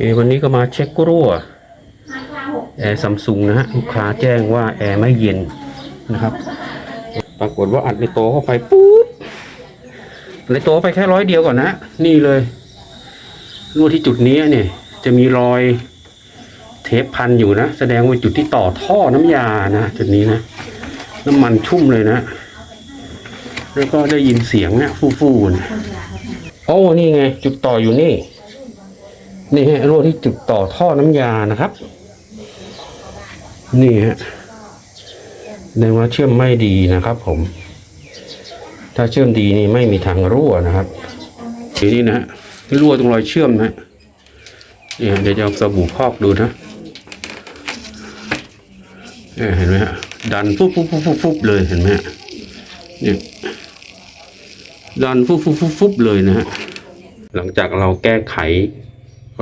เควันนี้ก็มาเช็ครั่วแอร์ซัมซุงนะฮะลูกค้าแจ้งว่าแอร์ไม่เย็นนะครับ ปรากฏว่าอัดในโตเข้าไปปุ๊บในโตไปแค่ร้อยเดียวก่อนนะนี่เลยรั่วที่จุดนี้เนี่ย จะมีรอยเทปพันอยู่นะ แสดงว่าจุดที่ต่อท่อน้ำยานะจุดนี้นะ น้ำมันชุ่มเลยนะ แล้วก็ได้ยินเสียงเนี่ยฟู่ๆนะโอ้นี่ไง จุดต่ออยู่นี่ นี่ฮะรั่วที่จุดต่อท่อน้ำยานะครับ นี่ฮะในว่าเชื่อมไม่ดีนะครับ ผม ถ้าเชื่อมดีนี่ไม่มีทางรั่วนะครับทีนี้นะฮะรั่วตรงรอยเชื่อมนะนี่เดี๋ยวจะเอาสบู่พอกดูนะเนี่ยเห็นไหมฮะดันฟุบฟุบฟุบฟุบฟุบเลยเห็นไหมฮะเนี่ยดันฟุบฟุบฟุบฟุบเลยนะฮะหลังจากเราแก้ไข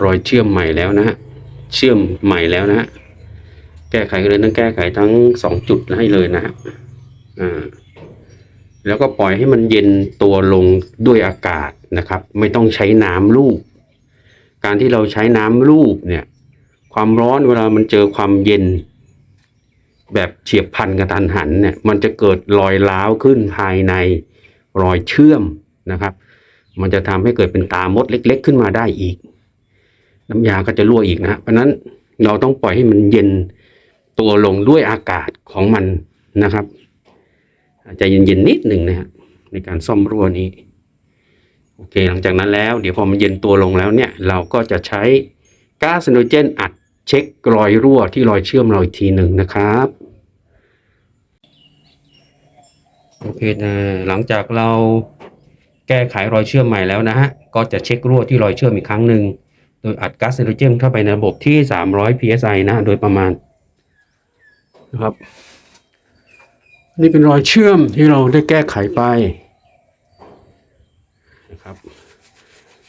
รอยเชื่อมใหม่แล้วนะฮะเชื่อมใหม่แล้วนะฮะแก้ไขเลยต้องแก้ไขทั้งสองจุดให้เลยนะฮะอ่าแล้วก็ปล่อยให้มันเย็นตัวลงด้วยอากาศนะครับ ไม่ต้องใช้น้ำลูบการที่เราใช้น้ำลูบเนี่ย ความร้อนเวลามันเจอความเย็น แบบเฉียบพันกระทันหันเนี่ย มันจะเกิดรอยร้าวขึ้นภายในรอยเชื่อมนะครับ มันจะทำให้เกิดเป็นตามดเล็ก ๆ ขึ้นมาได้อีก น้ำยาก็จะรั่วอีกนะเพราะนั้นเราต้องปล่อยให้มันเย็นตัวลงด้วยอากาศของมันนะครับอาจจะเย็นๆนิดหนึ่งนะฮะในการซ่อมรั่วนี้โอเค หลังจากนั้นแล้ว เดี๋ยวพอมันเย็นตัวลงแล้วเนี่ย เราก็จะใช้ก๊าซไนโตรเจนอัดเช็ครอยรั่วที่รอยเชื่อมเราอีกทีหนึ่งนะครับโอเคนะหลังจากเราแก้ไขรอยเชื่อมใหม่แล้วนะฮะก็จะเช็ครั่วที่รอยเชื่อมอีกครั้งหนึ่ง โดยอัดก๊าซไนโตรเจนเข้าไปในระบบที่ 300 psi นะ โดยประมาณนะครับ นี่เป็นรอยเชื่อมที่เราได้แก้ไขไปนะครับ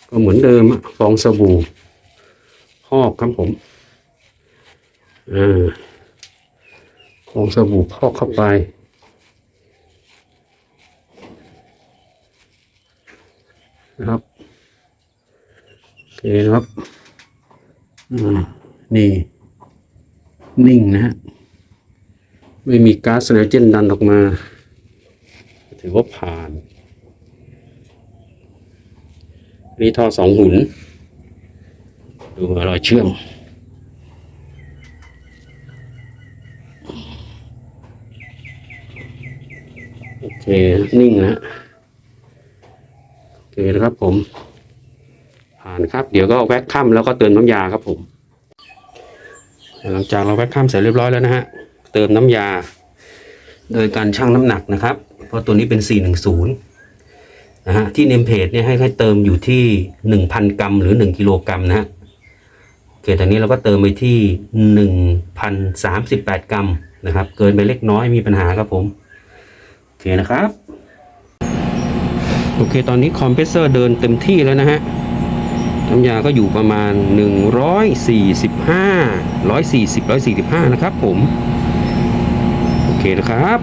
ก็เหมือนเดิมอะฟองสบู่พอกครับผมอ่าฟองสบู่พอกเข้าไปนะครับโอ เคนะครับอืมนี่ นิ่งนะฮะ ไม่มีก๊าซไนโตรเจนดันออกมา ถือว่าผ่าน นี่ท่อสองหุ่น ดูรอยเชื่อมโอเค นิ่งนะฮะโอเคนะครับผม ผ่านครับ เดี๋ยวก็แว็กคัมแล้วก็เติมน้ำยาครับผม หลังจากเราแว็กคัมเสร็จเรียบร้อยแล้วนะฮะ เติมน้ำยา โดยการชั่งน้ำหนักนะครับ เพราะตัวนี้เป็น 410 นะฮะ ที่เนมเพจเนี่ยให้ให้เติมอยู่ที่ 1,000 กรัมหรือ 1 กิโลกรัมนะฮะโอเคตอนนี้เราก็เติมไปที่ 1,038 กรัมนะครับ เกินไปเล็กน้อยมีปัญหาครับผม โอเคนะครับ โอเค ตอนนี้คอมเพรสเซอร์เดินเต็มที่แล้วนะฮะ น้ำยาก็อยู่ประมาณ 145 140 145 นะครับผม โอเคนะครับ